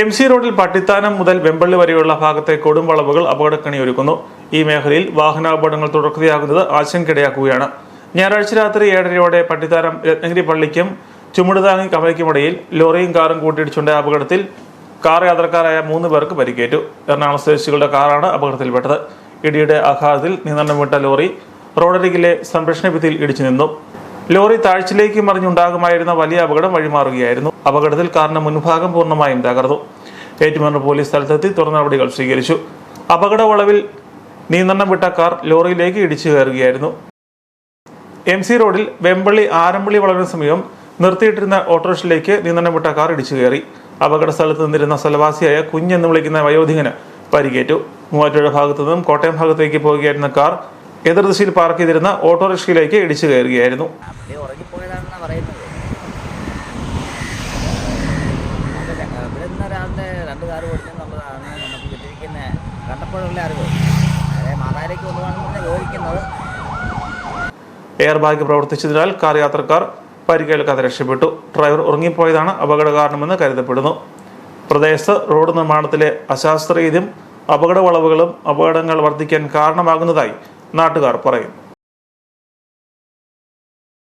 M C റോഡിൽ പട്ടിത്താനം മുതൽ വെമ്പള്ളി വരെയുള്ള ഭാഗത്തെ കൊടുംവളവുകൾ അപകടക്കണി ഒരുക്കുന്നു. ഈ മേഖലയിൽ വാഹനാപകടങ്ങൾ തുടർച്ചയാകുന്നത് ആശങ്കയിടയാക്കുകയാണ് ഞായറാഴ്ച രാത്രി ഏഴരയോടെ പട്ടിത്താനം രത്നഗിരി പള്ളിക്കും ചുമടുതാങ്ങി കവലയ്ക്കുമിടയിൽ ലോറിയും കാറും കൂട്ടിയിടിച്ചുണ്ടായ അപകടത്തിൽ കാർ യാത്രക്കാരായ മൂന്ന് പേർക്ക് പരിക്കേറ്റു. എറണാകുളം സ്വദേശികളുടെ കാറാണ് അപകടത്തിൽപ്പെട്ടത്. ഇടിയുടെ ആഘാതത്തിൽ നിയന്ത്രണം വിട്ട ലോറി റോഡരികിലെ സംരക്ഷണ ഭിത്തിയിൽ ഇടിച്ചു നിന്നു. ലോറി താഴ്ചയിലേക്ക് മറിഞ്ഞുണ്ടാകുമായിരുന്ന വലിയ അപകടം വഴിമാറുകയായിരുന്നു. അപകടത്തിൽ കാറിന്റെ മുൻഭാഗം പൂർണമായും തകർന്നു. ഏറ്റുമാനൂർ പോലീസ് സ്ഥലത്തെത്തി തുടർ നടപടികൾ സ്വീകരിച്ചു. അപകട വളവിൽ നിയന്ത്രണം വിട്ട കാർ ലോറിയിലേക്ക് ഇടിച്ചു കയറുകയായിരുന്നു. എം സി റോഡിൽ വെമ്പള്ളി ആരമ്പള്ളി വളവിന് സമീപം നിർത്തിയിട്ടിരുന്ന ഓട്ടോറിക്ഷയിലേക്ക് നിയന്ത്രണം വിട്ട കാർ ഇടിച്ചു കയറി. അപകട സ്ഥലത്ത് നിന്നിരുന്ന സ്ഥലവാസിയായ കുഞ്ഞെന്ന് വിളിക്കുന്ന വയോധികന് പരിക്കേറ്റു. മൂവാറ്റുപുഴ ഭാഗത്തു നിന്നും കോട്ടയം ഭാഗത്തേക്ക് പോകുകയായിരുന്ന കാർ എതിർദിശയിൽ പാർക്ക് ചെയ്തിരുന്ന ഓട്ടോറിക്ഷയിലേക്ക് ഇടിച്ചു കയറുകയായിരുന്നു. എയർ ബാഗ് പ്രവർത്തിച്ചതിനാൽ കാർ യാത്രക്കാർ പരിക്കേൽക്കാതെ രക്ഷപ്പെട്ടു. ഡ്രൈവർ ഉറങ്ങിപ്പോയതാണ് അപകട കാരണമെന്ന് കരുതപ്പെടുന്നു. പ്രദേശത്ത് റോഡ് നിർമ്മാണത്തിലെ അശാസ്ത്രീയതയും അപകട വളവുകളും അപകടങ്ങൾ വർദ്ധിക്കാൻ കാരണമാകുന്നതായി നാട്ടുകാർ പറയുന്നു